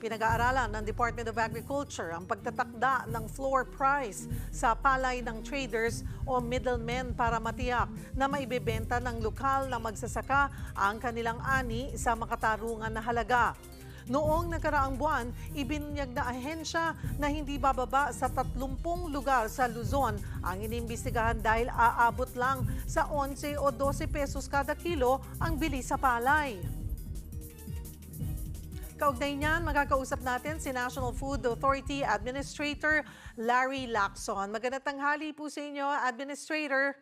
Pinag-aaralan ng Department of Agriculture ang pagtatakda ng floor price sa palay ng traders o middlemen para matiyak na maibebenta ng lokal na magsasaka ang kanilang ani sa makatarungan na halaga. Noong nakaraang buwan, ibinunyag na ahensya na hindi bababa sa 30 lugar sa Luzon ang inimbestigahan dahil aabot lang sa 11 o 12 pesos kada kilo ang bili sa palay. Kaugnay niyan, magkakausap natin si National Food Authority Administrator Larry Lacson. Magandang tanghali po sa inyo, Administrator.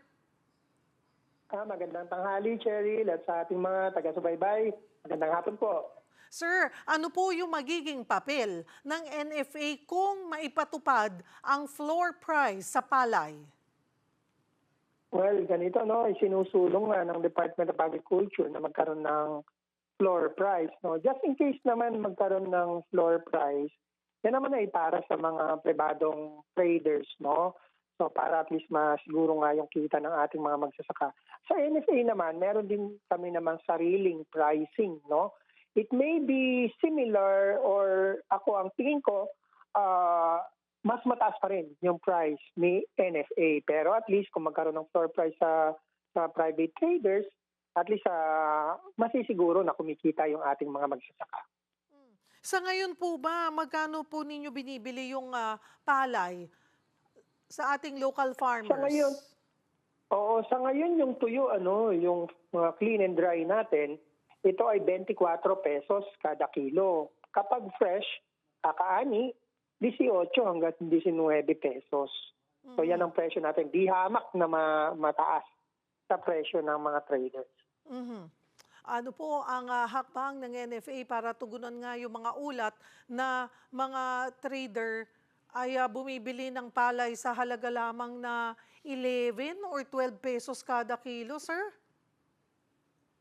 Ah, magandang tanghali, Cheryl, at sa ating mga taga-subaybay. Magandang hapon po. Sir, ano po yung magiging papel ng NFA kung maipatupad ang floor price sa palay? Well, ganito, no, isinusulong nga ng Department of Agriculture na magkaroon ng floor price. No? Just in case naman magkaroon ng floor price, yan naman ay para sa mga pribadong traders, no? So para at least masiguro nga yung kita ng ating mga magsasaka. Sa NFA naman, meron din kami naman sariling pricing, no? It may be similar or ako ang tingin ko, ah, mas mataas pa rin yung price ni NFA. Pero at least kung magkaroon ng floor price sa sa private traders, at least uh, masisiguro na kumikita yung ating mga magsasaka. Sa ngayon po ba, magkano po ninyo binibili yung ah, palay sa ating local farmers? Sa ngayon, oo, sa ngayon yung tuyo, ano, yung mga clean and dry natin, ito ay 24 pesos kada kilo. Kapag fresh, kakaani, 18 hanggang 19 pesos. So yan ang presyo natin. Di hamak na ma- mataas sa presyo ng mga traders. Mhm. Ano po ang ah, hakbang ng NFA para tugunan nga yung mga ulat na mga trader ay ah, bumibili ng palay sa halaga lamang na 11 or 12 pesos kada kilo, sir?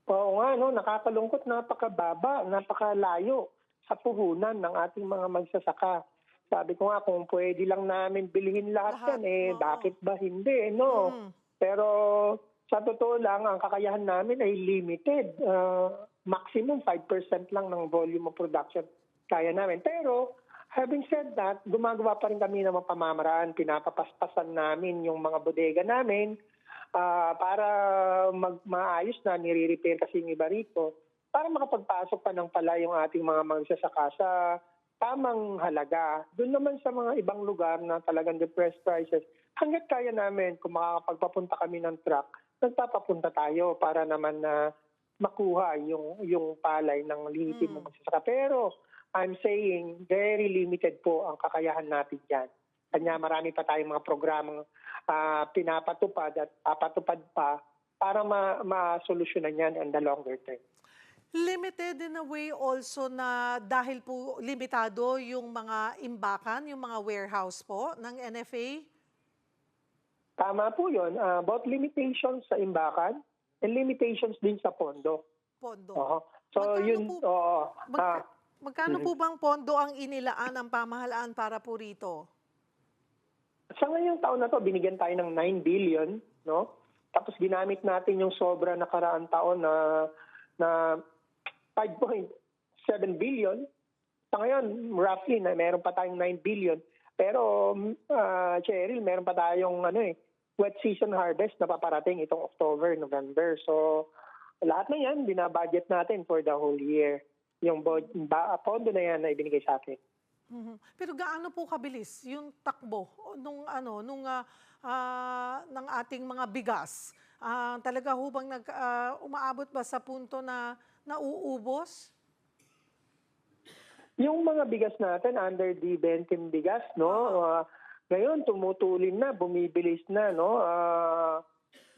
Oo nga, no, nakakalungkot, napakababa, napakalayo sa puhunan ng ating mga magsasaka. Sabi ko nga, kung pwede lang namin bilhin lahat, Lahat, yan, eh, oo. bakit ba hindi, no? Mm. Pero sa totoo lang, ang kakayahan namin ay limited. Uh, maximum 5% lang ng volume of production kaya namin. Pero having said that, gumagawa pa rin kami ng mga pamamaraan. Pinapapaspasan namin yung mga bodega namin ah, para mag maayos na nire-repair kasi yung iba rito para makapagpasok pa ng pala yung ating mga magsasaka sa tamang halaga. Doon naman sa mga ibang lugar na talagang depressed prices, hanggat kaya namin kung makakapagpapunta kami ng truck, nagpapapunta tayo para naman na makuha yung yung palay ng limited Mm. mm. magsasaka. Pero I'm saying very limited po ang kakayahan natin diyan. Kanya marami pa tayong mga programang ah, pinapatupad at papatupad pa para ma ma-solusyonan yan in the longer term. Limited in a way also na dahil po limitado yung mga imbakan, yung mga warehouse po ng NFA? Tama po yun. Ah, both limitations sa imbakan and limitations din sa pondo. Pondo. Oo. So Magkano yun, po- oo. Magka- magkano Mhm. po bang pondo ang inilaan ng pamahalaan para po rito? sa ngayong taon na to, binigyan tayo ng 9 billion, no? Tapos ginamit natin yung sobra nakaraang taon na na 5.7 billion. Sa ngayon, roughly, na meron pa tayong 9 billion. Pero, uh, Cheryl, meron pa tayong ano eh, wet season harvest na paparating itong October, November. So, lahat na yan, binabudget natin for the whole year. Yung bod- ba, pondo na yan na ibinigay sa atin. Mhm. Pero gaano po kabilis yung takbo nung ano nung ah, ah, ng ating mga bigas? Ah, talaga ho bang nag ah, umaabot ba sa punto na nauubos? Yung mga bigas natin under the Bentim bigas, no? ah, ngayon tumutulin na, bumibilis na, no? Ah,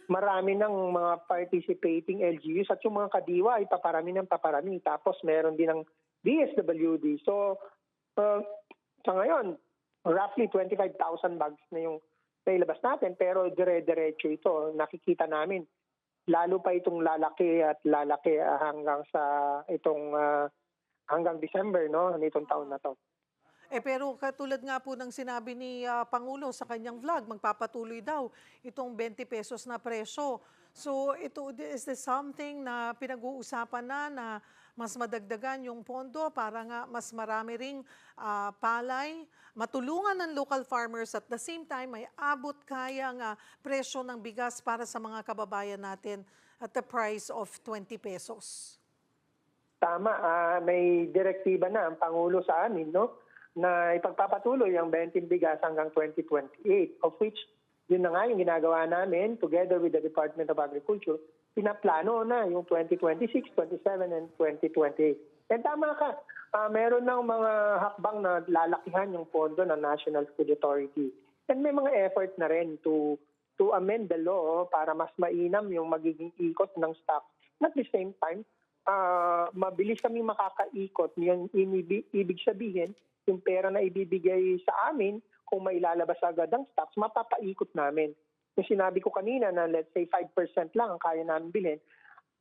marami ng mga participating LGUs at yung mga kadiwa ay paparami ng paparami. Tapos meron din ng DSWD. So, ah, sa ngayon, roughly 25,000 bags na yung nailabas natin. Pero dire-diretso ito. Nakikita namin. Lalo pa itong lalaki at lalaki hanggang sa itong ah, hanggang December no nitong taon na to. Eh pero katulad nga po ng sinabi ni ah, Pangulo sa kanyang vlog, magpapatuloy daw itong 20 pesos na presyo. So ito is this something na pinag-uusapan na na mas madagdagan yung pondo para nga mas marami ring ah, palay, matulungan ng local farmers at the same time may abot kaya nga presyo ng bigas para sa mga kababayan natin at the price of 20 pesos. Tama, ah, may direktiba na ang Pangulo sa amin, no? Na ipagpapatuloy ang 20 bigas hanggang 2028, of which yun na nga yung ginagawa namin together with the Department of Agriculture, pinaplano na yung 2026, 27, and 2028. And tama ka, ah, meron ng mga hakbang na lalakihan yung pondo ng National Food Authority. And may mga effort na rin to to amend the law para mas mainam yung magiging ikot ng stock. At the same time, ah, mabilis kami makakaikot. Yung ibig sabihin, yung pera na ibibigay sa amin, kung mailalabas agad ang stocks, mapapaikot namin. Yung sinabi ko kanina na let's say 5% lang ang kaya namin bilhin,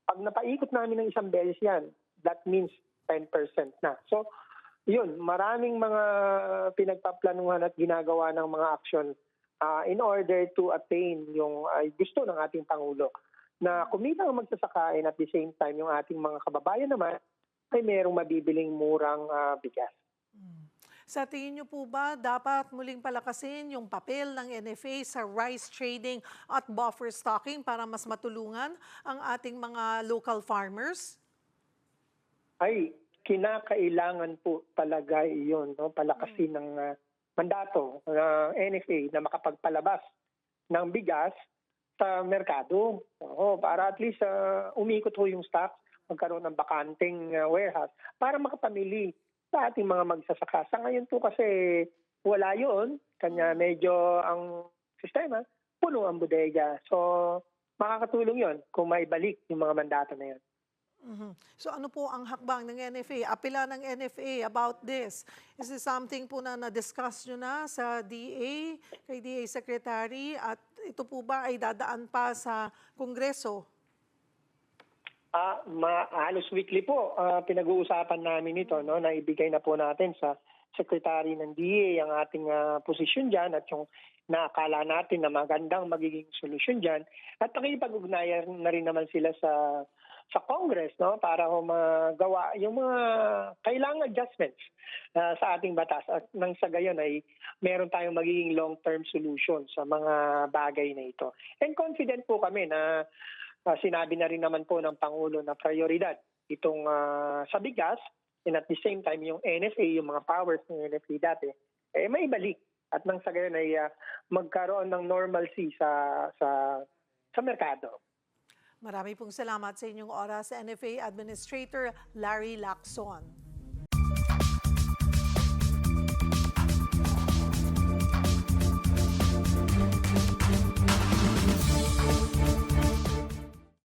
pag napaikot namin ng isang beses yan, that means 10% na. So, yun, maraming mga pinagpaplanuhan at ginagawa ng mga action ah, in order to attain yung ay gusto ng ating Pangulo na kumita ang magsasaka and at the same time yung ating mga kababayan naman ay merong mabibiling murang ah, bigas. Sa tingin niyo po ba dapat muling palakasin yung papel ng NFA sa rice trading at buffer stocking para mas matulungan ang ating mga local farmers? ay kinakailangan po talaga iyon, no? palakasin ng ah, mandato ng NFA na makapagpalabas ng bigas sa merkado. Oo, para at least ah, umikot ho yung stock, magkaroon ng bakanting ah, warehouse para makapamili sa ating mga magsasaka. Sa ngayon po kasi wala yun, kanya medyo ang sistema, puno ang bodega. So, makakatulong yon kung maibalik yung mga mandato na yun. Mhm. So ano po ang hakbang ng NFA? Apela ng NFA about this. Is this something po na na-discuss nyo na sa DA, kay DA Secretary, at ito po ba ay dadaan pa sa Kongreso? Ah, ma halos weekly po ah, pinag-uusapan namin ito no na ibigay na po natin sa secretary ng DA ang ating ah, posisyon diyan at yung naakala natin na magandang magiging solusyon diyan at nakipag-ugnayan na rin naman sila sa sa Congress no para ho magawa yung mga kailangang adjustments ah, sa ating batas at nang sa gayon ay meron tayong magiging long-term solution sa mga bagay na ito. And confident po kami na Ah, sinabi na rin naman po ng Pangulo na prioridad itong ah, sa bigas and at the same time yung NFA, yung mga powers ng NFA dati, eh maibalik at nang sa gayon ay ah, magkaroon ng normalcy sa sa sa merkado. Marami pong salamat sa inyong oras, NFA Administrator Larry Lacson.